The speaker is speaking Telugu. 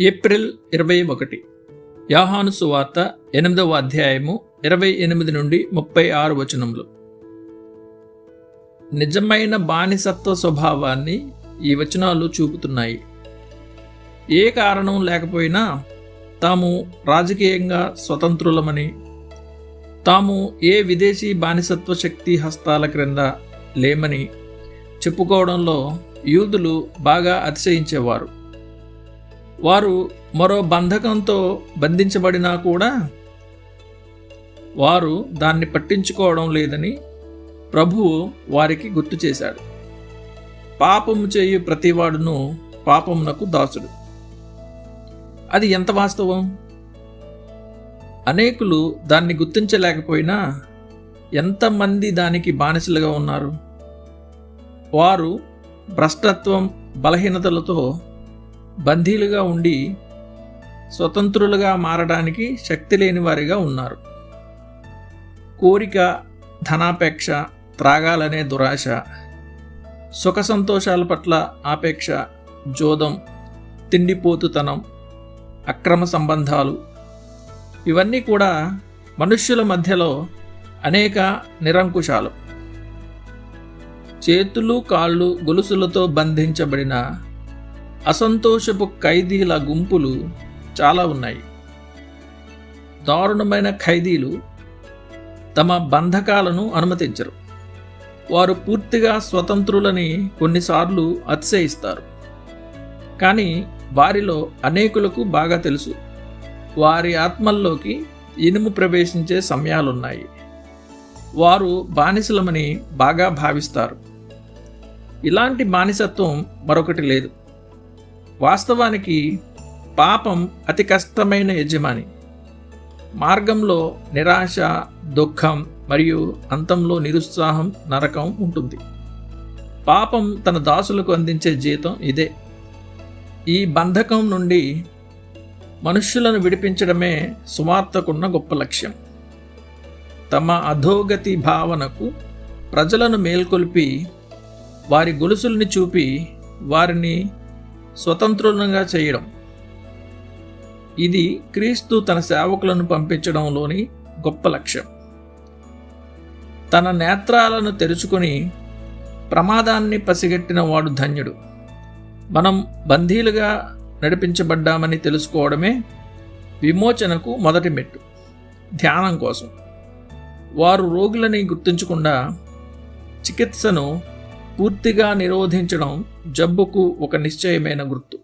ఏప్రిల్ ఇరవై ఒకటి. యాహాను సువార్త ఎనిమిదవ అధ్యాయము ఇరవై ఎనిమిది నుండి ముప్పై ఆరు వచనములు. నిజమైన బానిసత్వ స్వభావాన్ని ఈ వచనాలు చూపుతున్నాయి. ఏ కారణం లేకపోయినా తాము రాజకీయంగా స్వతంత్రులమని తాము ఏ విదేశీ బానిసత్వ శక్తి హస్తాల క్రింద లేమని చెప్పుకోవడంలో యూదులు బాగా అతిశయించేవారు. వారు మరో బంధకంతో బంధించబడినా కూడా వారు దాన్ని పట్టించుకోవడం లేదని ప్రభువు వారికి గుర్తు చేశాడు. పాపము చేయు ప్రతివాడును పాపమునకు దాసుడు. అది ఎంత వాస్తవం? అనేకులు దాన్ని గుర్తించలేకపోయినా ఎంతమంది దానికి బానిసలుగా ఉన్నారు? వారు భ్రష్టత్వం బలహీనతలతో బందీలుగా ఉండి స్వతంత్రులుగా మారడానికి శక్తి లేని వారిగా ఉన్నారు. కోరిక ధనాపేక్ష త్రాగాలనే దురాశ సుఖ సంతోషాల పట్ల ఆపేక్ష జోదం తిండిపోతుతనం అక్రమ సంబంధాలు ఇవన్నీ కూడా మనుష్యుల మధ్యలో అనేక నిరంకుశాలు. చేతులు కాళ్ళు గొలుసులతో బంధించబడిన అసంతోషపు ఖైదీల గుంపులు చాలా ఉన్నాయి. దారుణమైన ఖైదీలు తమ బంధకాలను అనుమతించరు. వారు పూర్తిగా స్వతంత్రులని కొన్నిసార్లు అతిశయిస్తారు. కానీ వారిలో అనేకులకు బాగా తెలుసు. వారి ఆత్మల్లోకి ఇనుము ప్రవేశించే సమయాలున్నాయి. వారు బానిసలమని బాగా భావిస్తారు. ఇలాంటి బానిసత్వం మరొకటి లేదు. వాస్తవానికి పాపం అతి కష్టమైన యజమాని. మార్గంలో నిరాశ దుఃఖం మరియు అంతంలో నిరుత్సాహం నరకం ఉంటుంది. పాపం తన దాసులకు అందించే జీతం ఇదే. ఈ బంధకం నుండి మనుష్యులను విడిపించడమే సువార్తకున్న గొప్ప లక్ష్యం. తమ అధోగతి భావనకు ప్రజలను మేల్కొల్పి వారి గొలుసుల్ని చూపి వారిని స్వతంత్రులంగా చేయడం. ఇది క్రీస్తు తన సేవకులను పంపించడంలోని గొప్ప లక్ష్యం. తన నేత్రాలను తెరుచుకొని ప్రమాదాన్ని పసిగట్టిన వాడు ధన్యుడు. మనం బందీలుగా నడిపించబడ్డామని తెలుసుకోవడమే విమోచనకు మొదటి మెట్టు. ధ్యానం కోసం. వారు రోగులని గుర్తించకుండా చికిత్సను పూర్తిగా నిరోధించడం జబ్బుకు ఒక నిశ్చయమైన గుర్తు.